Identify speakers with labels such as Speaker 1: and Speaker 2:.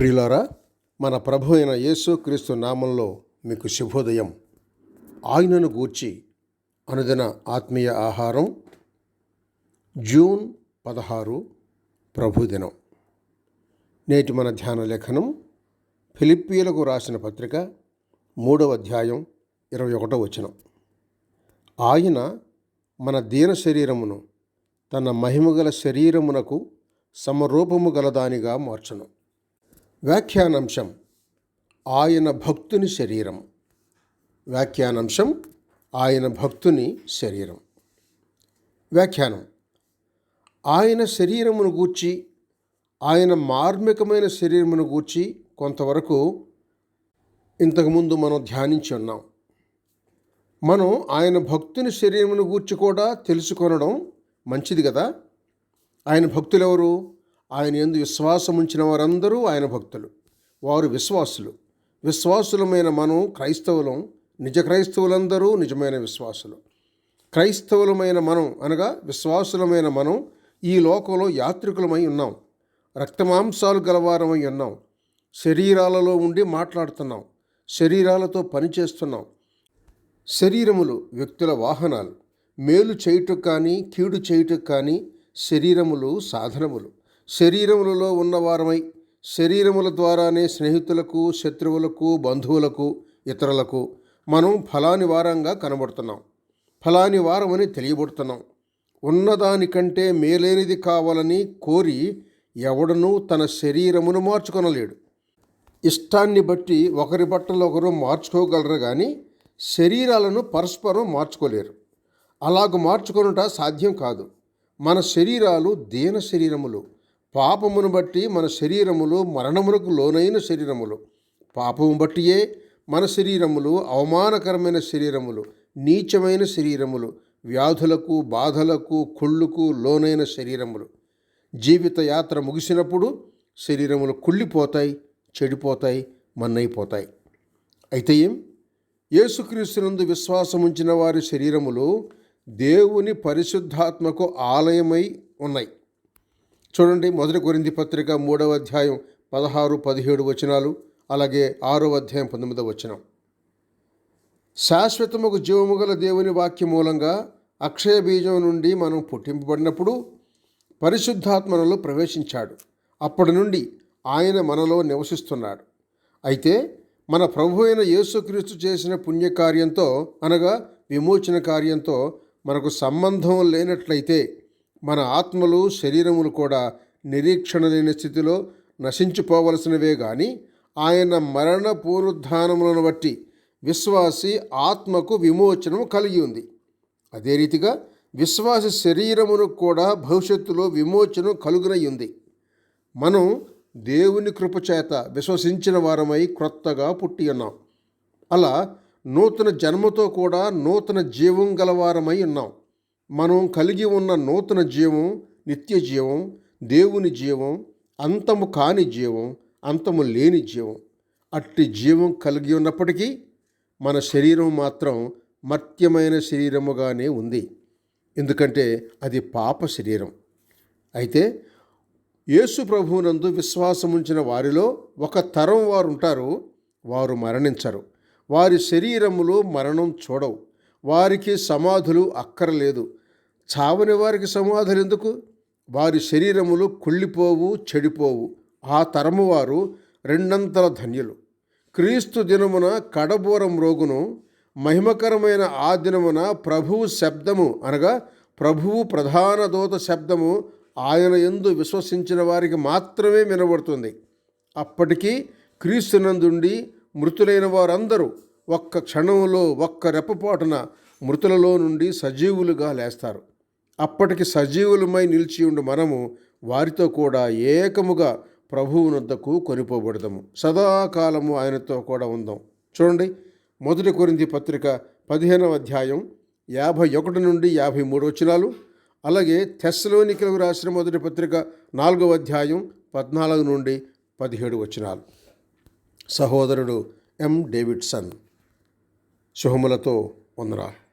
Speaker 1: ప్రియులారా మన ప్రభు అయిన యేసు క్రీస్తు నామంలో మీకు శుభోదయం. ఆయనను గూర్చి అనుదిన ఆత్మీయ ఆహారం జూన్ పదహారు ప్రభుదినం నేటి మన ధ్యాన లేఖనం ఫిలిప్పీలకు రాసిన పత్రిక మూడవ అధ్యాయం ఇరవై ఒకటో వచనం. ఆయన మన దీన శరీరమును తన మహిమగల శరీరమునకు సమరూపము గలదానిగా మార్చను. వ్యాఖ్యానాంశం ఆయన భక్తుని శరీరం. వ్యాఖ్యానాంశం ఆయన భక్తుని శరీరం. వ్యాఖ్యానం. ఆయన శరీరమును గూర్చి ఆయన మార్మికమైన శరీరమును గూర్చి కొంతవరకు ఇంతకుముందు మనం ధ్యానించి ఉన్నాం. మనం ఆయన భక్తుని శరీరమును గూర్చి కూడా తెలుసుకొనడం మంచిది కదా ఆయన భక్తులు ఎవరు ఆయన ఎందు విశ్వాసం ఉంచిన వారందరూ ఆయన భక్తులు. వారు విశ్వాసులు. విశ్వాసులమైన మనం క్రైస్తవులం నిజ క్రైస్తవులందరూ నిజమైన విశ్వాసులు. క్రైస్తవులమైన మనం అనగా విశ్వాసులమైన మనం ఈ లోకంలో యాత్రికులమై ఉన్నాం. రక్తమాంసాలు గలవారమై ఉన్నాం. శరీరాలలో ఉండి మాట్లాడుతున్నాం. శరీరాలతో పనిచేస్తున్నాం శరీరములు వ్యక్తుల వాహనాలు. మేలు చేయుటకు కానీ కీడు చేయుటకు కానీ శరీరములు సాధనములు. శరీరములలో ఉన్నవారమై శరీరముల ద్వారానే స్నేహితులకు శత్రువులకు బంధువులకు ఇతరులకు మనం ఫలాని వారంగా కనబడుతున్నాం. ఫలాని వారమని తెలియబడుతున్నాం. ఉన్నదానికంటే మేలైనది కావాలని కోరి ఎవడనూ తన శరీరమును మార్చుకొనలేడు. ఇష్టాన్ని బట్టి ఒకరి బట్టలు ఒకరు మార్చుకోగలరు కానీ శరీరాలను పరస్పరం మార్చుకోలేరు. అలాగ మార్చుకొనుట సాధ్యం కాదు. మన శరీరాలు దీన శరీరములు. పాపమును బట్టి మన శరీరములు మరణములకు లోనైన శరీరములు. పాపము బట్టియే మన శరీరములు అవమానకరమైన శరీరములు నీచమైన శరీరములు వ్యాధులకు బాధలకు కుళ్ళుకు లోనైన శరీరములు. జీవిత యాత్ర ముగిసినప్పుడు శరీరములు కుళ్ళిపోతాయి చెడిపోతాయి మన్నైపోతాయి. అయితే ఏం? యేసుక్రీస్తునందు విశ్వాసం ఉంచిన వారి శరీరములు దేవుని పరిశుద్ధాత్మకు ఆలయమై ఉన్నాయి. చూడండి మొదటి కొరింది పత్రిక మూడవ అధ్యాయం పదహారు పదిహేడు వచనాలు అలాగే ఆరో అధ్యాయం పంతొమ్మిదవ వచనం. శాశ్వతముకు జీవము గల దేవుని వాక్యం మూలంగా అక్షయ బీజం నుండి మనం పుట్టింపబడినప్పుడు పరిశుద్ధాత్మనలో ప్రవేశించాడు. అప్పటి నుండి ఆయన మనలో నివసిస్తున్నాడు. అయితే మన ప్రభు అయిన యేసుక్రీస్తు చేసిన పుణ్యకార్యంతో అనగా విమోచన కార్యంతో మనకు సంబంధం లేనట్లయితే మన ఆత్మలు శరీరములు కూడా నిరీక్షణ లేని స్థితిలో నశించిపోవలసినవే గాని ఆయన మరణ పునరుద్ధానములను బట్టి విశ్వాసి ఆత్మకు విమోచనము కలిగి ఉంది. అదే రీతిగా విశ్వాస శరీరమును కూడా భవిష్యత్తులో విమోచనం కలుగునయ్యింది మనం దేవుని కృపచేత విశ్వసించిన వారమై క్రొత్తగా పుట్టి ఉన్నాం. అలా నూతన జన్మతో కూడా నూతన జీవం గలవారమై ఉన్నాం. మనం కలిగి ఉన్న నూతన జీవం నిత్య జీవం దేవుని జీవం అంతము కాని జీవం అంతము లేని జీవం. అట్టి జీవం కలిగి ఉన్నప్పటికీ మన శరీరం మాత్రం మర్త్యమైన శరీరముగానే ఉంది. ఎందుకంటే అది పాప శరీరం. అయితే యేసు ప్రభువునందు విశ్వాసముంచిన వారిలో ఒక తరం వారు ఉంటారు వారు మరణించరు. వారి శరీరములో మరణం చూడవు. వారికి సమాధులు అక్కరలేదు. చావని వారికి సమాధులు ఎందుకు? వారి శరీరములు కుళ్ళిపోవు చెడిపోవు. ఆ తరము వారు రెండంతల ధన్యులు. క్రీస్తు దినమున కడబూరం రోగును మహిమకరమైన ఆ దినమున ప్రభువు శబ్దము అనగా ప్రభువు ప్రధాన దూత శబ్దము ఆయన ఎందు విశ్వసించిన వారికి మాత్రమే వినబడుతుంది. అప్పటికీ క్రీస్తునందుండి మృతులైన వారందరూ ఒక్క క్షణంలో ఒక్క రెప్పపాటున మృతులలో నుండి సజీవులుగా లేస్తారు. అప్పటికి సజీవులమై నిలిచి ఉండి మనము వారితో కూడా ఏకముగా ప్రభువునొద్దకు కొనిపోబడదాము. సదాకాలము ఆయనతో కూడా ఉందాం. చూడండి మొదటి కొరింది పత్రిక పదిహేనవ అధ్యాయం యాభై ఒకటి నుండి యాభై మూడు వచనాలు అలాగే తెస్సలోనికలకు రాసిన మొదటి పత్రిక నాలుగవ అధ్యాయం పద్నాలుగు నుండి పదిహేడు వచనాలు. సహోదరుడు ఎం. డేవిడ్సన్ శుభములతో వందనాలు